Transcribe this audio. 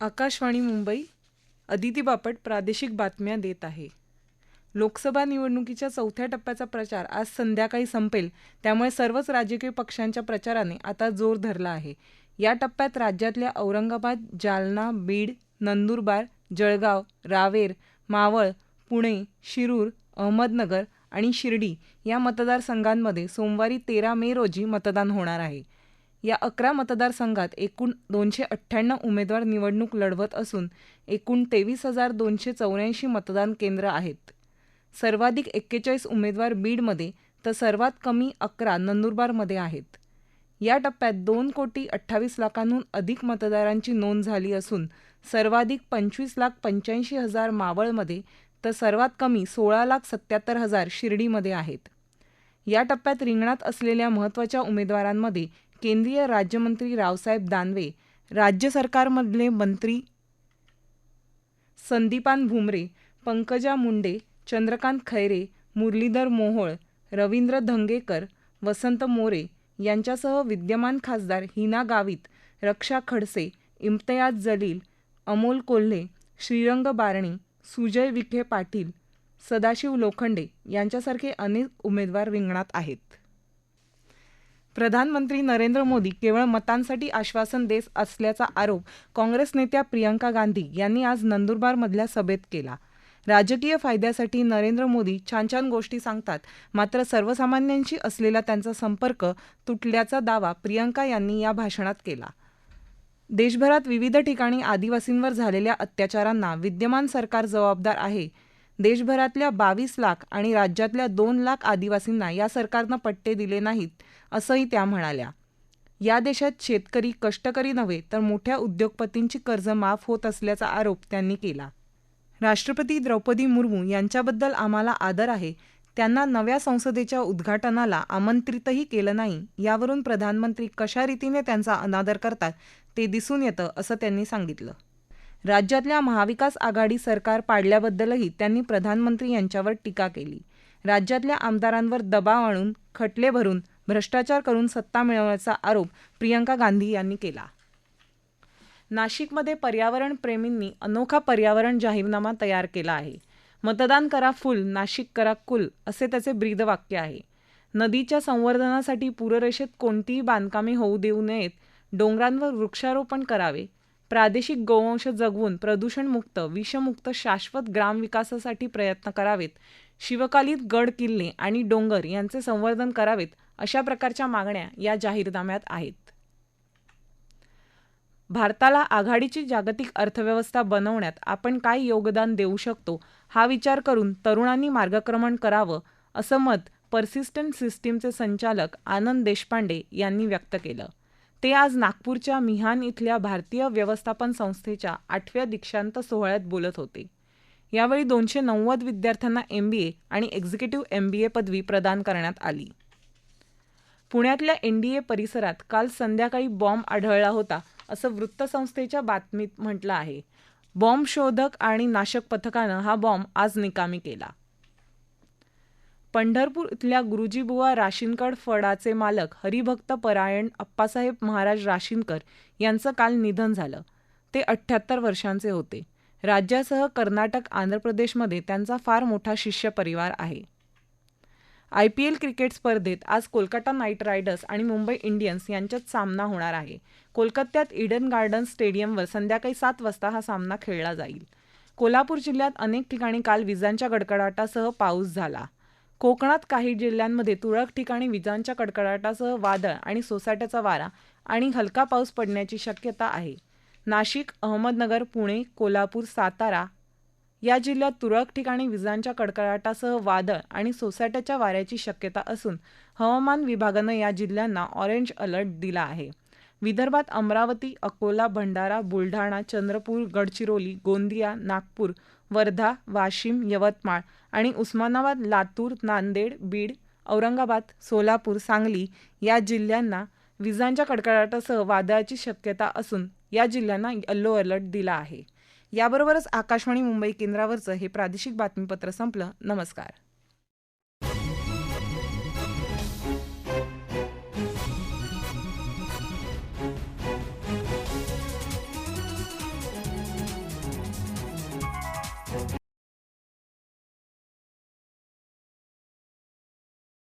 आकाशवाणी मुंबई अदिती बापट प्रादेशिक बातम्या देत आहे. लोकसभा निवडणुकीच्या चौथ्या टप्प्याचा प्रचार आज संध्याकाळी संपेल त्यामुळे सर्वच राजकीय पक्षांच्या प्रचाराने आता जोर धरला आहे. या टप्प्यात राज्यातल्या औरंगाबाद जालना बीड नंदुरबार जळगाव रावेर मावळ पुणे शिरूर अहमदनगर आणि शिर्डी या मतदारसंघांमध्ये सोमवारी तेरा मे रोजी मतदान होणार आहे. या अकरा मतदारसंघात एकूण दोनशे अठ्ठ्याण्णव उमेदवार निवडणूक लढवत असून एकूण तेवीस हजार दोनशे चौऱ्याऐंशी मतदान केंद्र आहेत. सर्वाधिक एक्केचाळीस उमेदवार बीडमध्ये तर सर्वात कमी अकरा नंदुरबारमध्ये आहेत. या टप्प्यात दोन कोटी अठ्ठावीस लाखांहून अधिक मतदारांची नोंद झाली असून सर्वाधिक पंचवीस लाख पंच्याऐंशी हजार मावळमध्ये तर सर्वात कमी सोळा लाख सत्याहत्तर हजार शिर्डीमध्ये आहेत. या टप्प्यात रिंगणात असलेल्या महत्त्वाच्या उमेदवारांमध्ये केंद्रीय राज्यमंत्री रावसाहेब दानवे राज्य सरकारमधले मंत्री संदीपान भुमरे पंकजा मुंडे चंद्रकांत खैरे मुरलीधर मोहोळ रवींद्र धंगेकर वसंत मोरे यांच्यासह विद्यमान खासदार हिना गावित रक्षा खडसे इम्तयाज जलील अमोल कोल्हे श्रीरंग बारणी सुजय विखे पाटील सदाशिव लोखंडे यांच्यासारखे अनेक उमेदवार रिंगणात आहेत. प्रधानमंत्री नरेंद्र मोदी केवळ मतांसाठी आश्वासन देत असल्याचा आरोप काँग्रेस नेत्या प्रियंका गांधी यांनी आज नंदुरबारमधल्या सभेत केला. राजकीय फायद्यासाठी नरेंद्र मोदी छान छान गोष्टी सांगतात मात्र सर्वसामान्यांशी असलेला त्यांचा संपर्क तुटल्याचा दावा प्रियंका यांनी या भाषणात केला. देशभरात विविध ठिकाणी आदिवासींवर झालेल्या अत्याचारांना विद्यमान सरकार जबाबदार आहे देशभरातल्या बावीस लाख आणि राज्यातल्या दोन लाख आदिवासींना या सरकारनं पट्टे दिले नाहीत असंही त्या म्हणाल्या. या देशात शेतकरी कष्टकरी नव्हे तर मोठ्या उद्योगपतींची कर्ज माफ होत असल्याचा आरोप त्यांनी केला. राष्ट्रपती द्रौपदी मुर्मू यांच्याबद्दल आम्हाला आदर आहे. त्यांना नव्या संसदेच्या उद्घाटनाला आमंत्रितही केलं नाही. यावरून प्रधानमंत्री कशा रीतीने त्यांचा अनादर करतात ते दिसून येतं असं त्यांनी सांगितलं. राज्यातल्या महाविकास आघाडी सरकार पाडल्याबद्दलही त्यांनी प्रधानमंत्री यांच्यावर टीका केली. राज्यातल्या आमदारांवर दबाव आणून खटले भरून भ्रष्टाचार करून सत्ता मिळवण्याचा आरोप प्रियंका गांधी यांनी केला. नाशिकमध्ये पर्यावरण प्रेमींनी अनोखा पर्यावरण जाहीरनामा तयार केला आहे. मतदान करा फुल नाशिक करा कुल असे त्याचे ब्रीदवाक्य आहे. नदीच्या संवर्धनासाठी पूररेषेत कोणतीही बांधकामे होऊ देऊ नयेत डोंगरांवर वृक्षारोपण करावे प्रादेशिक गोवंश जगवून प्रदूषणमुक्त विषमुक्त शाश्वत ग्रामविकासासाठी प्रयत्न करावेत. शिवकालीत गड किल्ले आणि डोंगर यांचे संवर्धन करावेत अशा प्रकारच्या मागण्या या जाहीरनाम्यात आहेत. भारताला आघाडीची जागतिक अर्थव्यवस्था बनवण्यात आपण काय योगदान देऊ शकतो हा विचार करून तरुणांनी मार्गक्रमण करावं असं मत पर्सिस्टंट सिस्टीमचे संचालक आनंद देशपांडे यांनी व्यक्त केलं. ते आज नागपूरच्या मिहान इथल्या भारतीय व्यवस्थापन संस्थेच्या आठव्या दीक्षांत सोहळ्यात बोलत होते. यावेळी दोनशे नव्वद विद्यार्थ्यांना एम बी ए आणि एक्झिक्युटिव्ह एम बी ए पदवी प्रदान करण्यात आली. पुण्यातल्या एन डी ए परिसरात काल संध्याकाळी बॉम्ब आढळला होता असं वृत्तसंस्थेच्या बातमीत म्हटलं आहे. बॉम्ब शोधक आणि नाशक पथकानं हा बॉम्ब आज निकामी केला. पंढरपूर इथल्या गुरुजीबुवा राशीनकर फडाचे मालक हरिभक्त परायण अप्पासाहेब महाराज राशीनकर यांचं काल निधन झालं. ते अठ्ठ्याहत्तर वर्षांचे होते. राज्यासह कर्नाटक आंध्र प्रदेशमध्ये त्यांचा फार मोठा शिष्य परिवार आहे. आय पी एल क्रिकेट स्पर्धेत आज कोलकाता नाईट रायडर्स आणि मुंबई इंडियन्स यांच्यात सामना होणार आहे. कोलकात्यात इडन गार्डन स्टेडियमवर संध्याकाळी सात वाजता हा सामना खेळला जाईल. कोल्हापूर जिल्ह्यात अनेक ठिकाणी काल विजांच्या गडकडाटासह पाऊस झाला. कोकणात काही जिल्ह्यांमध्ये तुरळक ठिकाणी विजांच्या कडकडाटासह वादळ आणि सोसाट्याचा वारा आणि हलका पाऊस पडण्याची शक्यता आहे. नाशिक अहमदनगर पुणे कोल्हापूर सातारा या जिल्ह्यात तुरळक ठिकाणी विजांच्या कडकडाटासह वादळ आणि सोसाट्याच्या वाऱ्याची शक्यता असून हवामान विभागानं या जिल्ह्यांना ऑरेंज अलर्ट दिला आहे. विदर्भात अमरावती अकोला भंडारा बुलढाणा चंद्रपूर गडचिरोली गोंदिया नागपूर वर्धा वाशिम यवतमाळ आणि उस्मानाबाद लातूर नांदेड बीड औरंगाबाद सोलापूर सांगली या जिल्ह्यांना विजांच्या कडकडाटासह वादळाची शक्यता असून या जिल्ह्यांना यल्लो अलर्ट दिला आहे. याबरोबरच आकाशवाणी मुंबई केंद्रावरचं हे प्रादेशिक बातमीपत्र संपलं. नमस्कार.